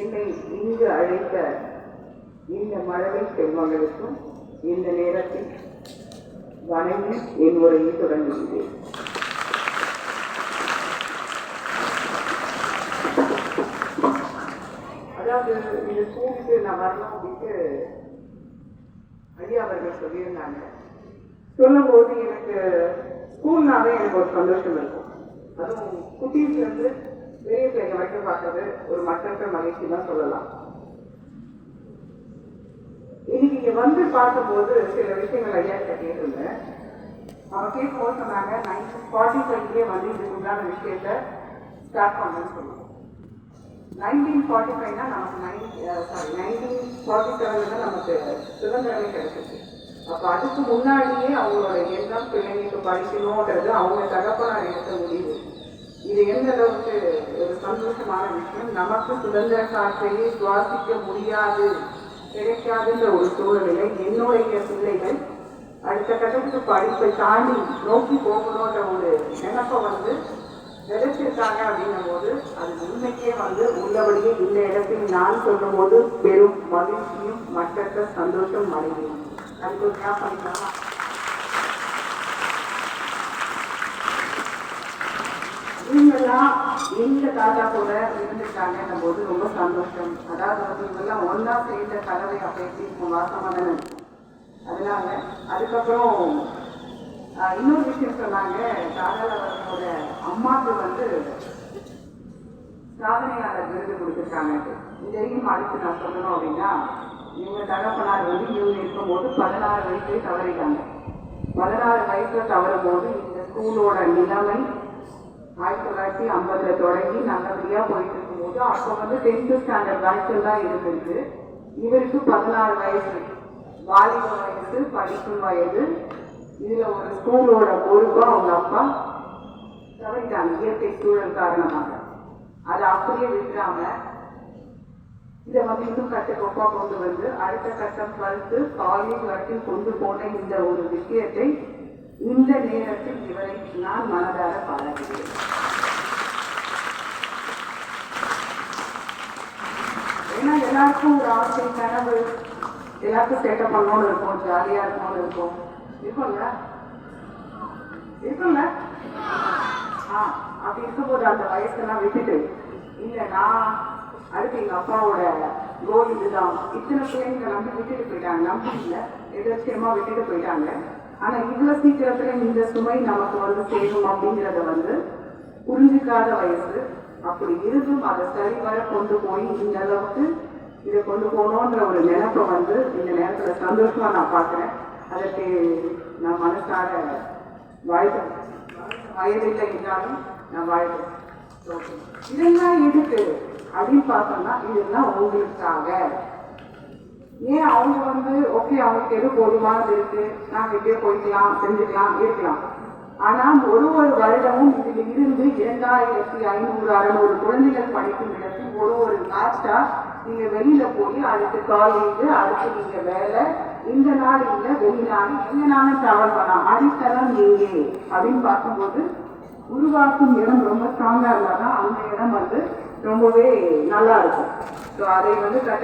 என்னை இங்கு அழைத்த இந்த மழலை செல்வங்களுக்கும் இந்த நேரத்தில் வணங்கி என் உரையை தொடங்குகிறேன். அதாவது இந்த ஸ்கூலுக்கு நான் வரணும் அப்படின்ட்டு ஐயா அவர்கள் சொல்லியிருந்தாங்க. சொல்லும்போது எனக்கு ஸ்கூல்னாவே எனக்கு ஒரு சந்தோஷம் இருக்கும். அதுவும் குட்டீஸ்ல இருந்து பெரிய பிள்ளைங்க வரைக்கும் பார்க்கறது ஒரு மற்ற மகிழ்ச்சி தான் சொல்லலாம். இன்னைக்கு இங்க வந்து பார்க்கும்போது சில விஷயங்கள் ஐயா கிட்ட கேட்டிருந்தேன். அவன் கேட்கும்போது சொன்னாங்க நைன்டீன் ஃபார்ட்டி ஃபைவ்லேயே வந்து இதுக்கு உண்டான விஷயத்த ஸ்டார்ட் பண்ணணும்னு சொன்னாங்க நைன்டீன் ஃபார்ட்டி ஃபைவ்னா நமக்கு நைன் சாரி நைன்டீன் ஃபார்ட்டி செவன்ல தான் நமக்கு சுதந்திரமே கிடைச்சிச்சு. அப்போ அதுக்கு முன்னாடியே அவங்களோட எண்ணம் பிள்ளைங்களுக்கு படிக்கணுன்றது அவங்க தகப்பனார் எடுத்த முடிவு. இது எந்த அளவுக்கு சந்தோஷமான விஷயம். நமக்கு சுதந்திர காற்றையே சுவாசிக்க முடியாது கிடைக்காதுன்ற ஒரு சூழ்நிலை. என்னுடைய பிள்ளைகள் அடுத்த கட்டத்துக்கு படிப்பை தாண்டி நோக்கி போகணுன்ற ஒரு நினைப்பை வந்து விதைச்சிருக்காங்க அப்படின்னும் போது அது உண்மைக்கே வந்து உள்ளபடியே இந்த இடத்தில் நான் சொல்லும் போது பெரும் மகிழ்ச்சியும் மற்றற்ற சந்தோஷம் மனைவியும். அதுக்கு ஒரு clap தான் எங்க தாத்தா கூட இருந்துட்டாங்கன்னும் போது ரொம்ப சந்தோஷம். அதாவது வந்து இவங்கெல்லாம் ஒன்னா சேர்ந்த கலவை அப்படி இருக்கும் வாசமா தானே இருக்கும். அதனால அதுக்கப்புறம் இன்னொரு விஷயம் சொன்னாங்க. தாராளவரனோட அம்மாவுக்கு வந்து சாதனையாளர் விருது கொடுத்துருக்காங்க. இதையும் அடுத்து நான் சொல்லணும் அப்படின்னா இவங்க தகப்பனார் வந்து இவங்க இருக்கும்போது பதினாறு வயசுல தவறிட்டாங்க. பதினாறு வயசுல தவறும் போது இந்த ஸ்கூலோட நிலைமை ஆயிரத்தி தொள்ளாயிரத்தி ஐம்பதுல தொடங்கி நல்லபடியா போயிட்டு இருக்கும்போது அப்போ வந்து டென்த்து ஸ்டாண்டர்ட் வரைக்கும் தான் இருந்திருக்கு. இவருக்கு பதினாறு வயசு. வாலிப வயசு படிக்கும் வயது. இதுல ஒரு ஸ்கூலோட பொறுப்பை அவங்க அப்பா தவறிட்டாங்க. இயற்கை சூழல் காரணமாக. அதை அப்படியே விட்டுறாம இதை வந்து இன்னும் கட்டுக்கோப்பா கொண்டு வந்து அடுத்த கட்டம் டுவெல்த்து காலேஜ் வரைக்கும் கொண்டு போன இந்த ஒரு விஷயத்தை இந்த நேரத்தில் இவரை நான் மனதார பாராட்டுகிறேன். ஏன்னா எல்லாருக்கும் ஒரு ஆசை கனவு எல்லாருக்கும் சேட்டை பண்ணணும்னு இருக்கும் ஜாலியா இருக்கணும்னு இருக்கும். இருக்கும்ல? இருக்கும்ல? ஆ அப்படி இருக்கும்போது அந்த வயசெல்லாம் விட்டுட்டு இல்ல நான் அடுத்து எங்க அப்பாவோட கோல் இதுதான். இத்தனை பிள்ளைங்க நம்பி விட்டுட்டு போயிட்டாங்க. நம்பி இல்லை எதிர்ச்சியமா விட்டுட்டு போயிட்டாங்க. ஆனா இவ்வளவு சீக்கிரத்துல இந்த சுமை நமக்கு வந்து சேரும் அப்படிங்கறத வந்து புரிஞ்சுக்காத வயசு. அப்படி இருந்தும் அதை சரிவர கொண்டு போய் இந்த அளவுக்கு இதை கொண்டு போகணுன்ற ஒரு நினைப்பை வந்து இந்த நேரத்துல சந்தோஷமா நான் பார்க்குறேன். அதற்கு நான் மனசார வாழ்கிறேன் வயதில்லை இருந்தாலும் நான் வாழ்கிறேன் இதெல்லாம் எதுக்கு அப்படின்னு பார்த்தோம்னா இதெல்லாம் உங்களுக்காக. ஏன் அவங்க வந்து ஓகே அவங்களுக்கு எது போதுமானது இருக்கு. நாங்கள் இப்படியே போய்க்கலாம் செஞ்சுக்கலாம் இருக்கலாம். ஆனால் ஒரு ஒரு வருடமும் இதில் இருந்து இரண்டாயிரத்தி ஐநூறு அறுநூறு குழந்தைகள் படிக்கும் இடத்தில் ஒரு ஒரு லாஸ்டா நீங்க வெளியில போய் அடுத்து காலேஜ் அடுத்து நீங்க வேலை இந்த நாடு இல்லை வெளிநாடு எங்கனாலும் டிராவல் பண்ணலாம். அடித்தளம் எங்கே? அப்படின்னு பார்க்கும்போது உருவாக்கும் இடம் ரொம்ப ஸ்ட்ராங்கா இருந்தாதான் அந்த இடம் வந்து ரொம்பவே நல்லா இருக்கும். ஸோ அதை வந்து கட்ட